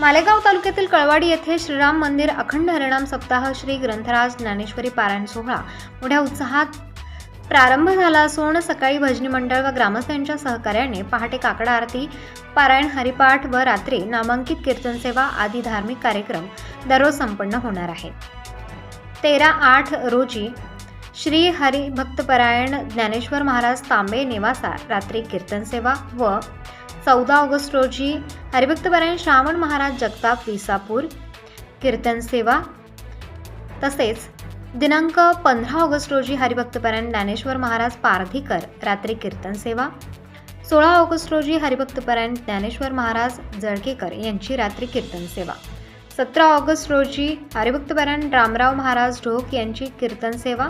मालेगाव तालुक्यातील कळवाडी येथे श्रीराम मंदिर अखंड हरिणाम सप्ताह श्री ग्रंथराज ज्ञानेश्वरी पारायण सोहळा मोठ्या उत्साहात प्रारंभ झाला असून सकाळी भजनी मंडळ व ग्रामस्थांच्या सहकार्याने पहाटे काकडा आरती पारायण हरिपाठ व रात्री नामांकित कीर्तन सेवा आदी धार्मिक कार्यक्रम दररोज संपन्न होणार आहेत तेरा आठ रोजी श्री हरिभक्तपरायण ज्ञानेश्वर महाराज तांबे निवासा रात्री कीर्तन सेवा व चौदा ऑगस्ट रोजी हरिभक्तपरायण श्रावण महाराज जगताप विसापूर. कीर्तन सेवा. तसेच दिनांक पंधरा ऑगस्ट रोजी हरिभक्तपरायण ज्ञानेश्वर महाराज पारधीकर रात्री कीर्तन सेवा. सोळा ऑगस्ट रोजी हरिभक्तपरायण ज्ञानेश्वर महाराज जळकेकर यांची रात्री कीर्तन सेवा. सतरा ऑगस्ट रोजी हरिभक्तपरायण रामराव महाराज ढोक यांची कीर्तन सेवा.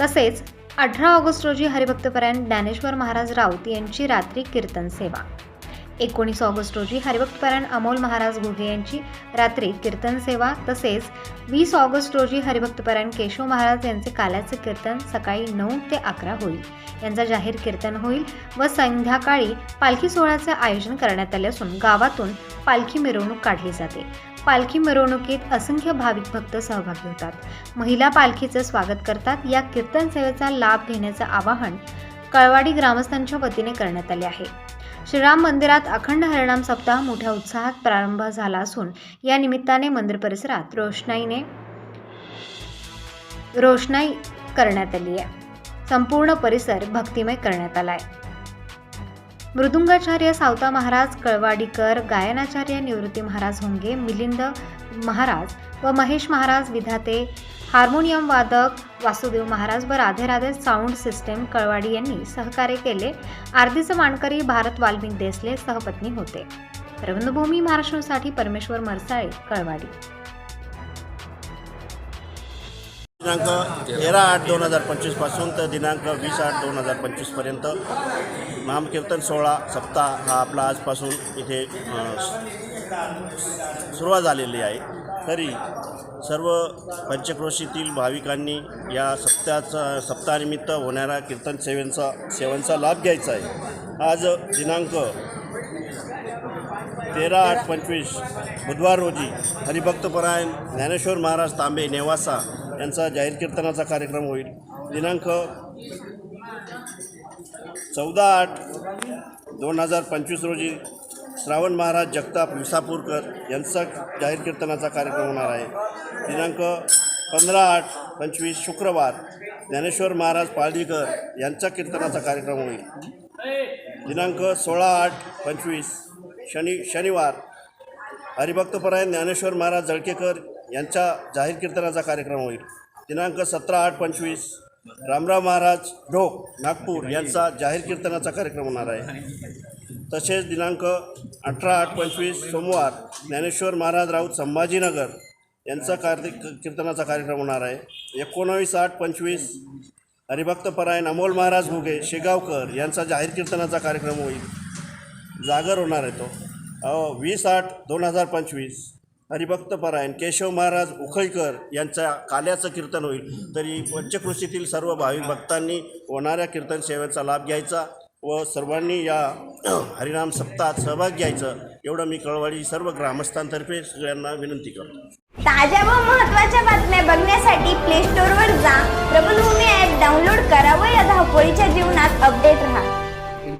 तसेच अठरा ऑगस्ट रोजी हरिभक्तपरायण ज्ञानेश्वर महाराज राऊत यांची रात्री कीर्तन सेवा. एकोणीस ऑगस्ट रोजी हरिभक्तपरायण अमोल महाराज घुगे यांची रात्री कीर्तन सेवा तसेच वीस ऑगस्ट रोजी हरिभक्तपरायण केशव महाराज यांचे काल्याचे कीर्तन सकाळी नऊ ते अकरा होईल. यांचा जाहीर कीर्तन होईल व संध्याकाळी पालखी सोहळ्याचे आयोजन करण्यात आले असून गावातून पालखी मिरवणूक काढली जाते. पालखी मिरवणुकीत असंख्य भाविक भक्त सहभागी होतात. महिला पालखीचं स्वागत करतात. या कीर्तन सेवेचा लाभ घेण्याचं आवाहन कळवाडी ग्रामस्थांच्या वतीने करण्यात आले आहे. श्रीराम मंदिरात अखंड हरिणाम सप्ताह मोठ्या उत्साहात प्रारंभ झाला असून या निमित्ताने मंदिर परिसरात रोषणाईने रोषणाई करण्यात आली आहे. संपूर्ण परिसर भक्तिमय करण्यात आला आहे. मृदुंगाचार्य सावता महाराज कळवाडीकर गायनाचार्य निवृत्ती महाराज होंगे मिलिंद महाराज व महेश महाराज विधाते हार्मोनियम वादक वासुदेव महाराज व राधे राधे साऊंड सिस्टेम कळवाडी यांनी सहकार्य केले. आरतीचे मानकरी भारत वाल्मिक देसले सहपत्नी होते. रवनभूमी महाराष्ट्रासाठी परमेश्वर मरसाळे कळवाडी. दिनांक तेरा आठ दोन हजार पंचवीसपासून तर दिनांक वीस आठ दोन हजार पंचवीसपर्यंत नामकीर्तन सोहळा सप्ताह हा आपला आजपासून इथे सुरुवात झालेली आहे. तरी सर्व पंचक्रोशीतील भाविकांनी या सप्ताहाचा सप्ताहानिमित्त होणाऱ्या कीर्तन सेवेंचा सेवांचा लाभ घ्यायचा आहे. आज दिनांक तेरा आठ पंचवीस बुधवार रोजी हरिभक्तपरायण ज्ञानेश्वर महाराज तांबे नेवासा यांचा जाहीर कीर्तनाचा कार्यक्रम होईल. दिनांक चौदा आठ दोन हजार पंचवीस रोजी श्रावण महाराज जगताप विसापूरकर यांचा जाहीर कीर्तनाचा कार्यक्रम होणार आहे. दिनांक पंधरा आठ पंचवीस शुक्रवार ज्ञानेश्वर महाराज पाळदीकर यांचा कीर्तनाचा कार्यक्रम होईल. दिनांक सोळा आठ पंचवीस शनि शनिवार हरिभक्तपरायण ज्ञानेश्वर महाराज जळकेकर यांच्या जाहीर कीर्तनाचा कार्यक्रम होईल. दिनांक सतरा आठ पंचवीस रामराव महाराज ढोक नागपूर यांचा जाहीर कीर्तनाचा कार्यक्रम होणार आहे. तसेच दिनांक अठरा आठ पंचवीस सोमवार ज्ञानेश्वर महाराज राऊत संभाजीनगर यांचा कार्तिक कीर्तनाचा कार्यक्रम होणार आहे. एकोणावीस आठ पंचवीस हरिभक्तपरायण अमोल महाराज भुगे शेगावकर यांचा जाहीर कीर्तनाचा कार्यक्रम होईल. जागर होणार आहे तो. वीस आठ दोन हजार पंचवीस. हरिभक्तपरायण केशव महाराज उखळकर यांचा काल्याचं कीर्तन होईल. तरी पंचकृषीतील सर्व भाविक भक्तांनी होणाऱ्या कीर्तन सेवेचा लाभ घ्यायचा व सर्वांनी या हरिनाम सप्ताहात सहभाग घ्यायचं एवढं मी कळवाडी सर्व ग्रामस्थांतर्फे सगळ्यांना विनंती करतो. ताज्या व महत्त्वाच्या बातम्या बघण्यासाठी प्ले स्टोअरवर जा. प्रबलभूमी ॲप डाउनलोड करा व या धावपळीच्या जीवनात अपडेट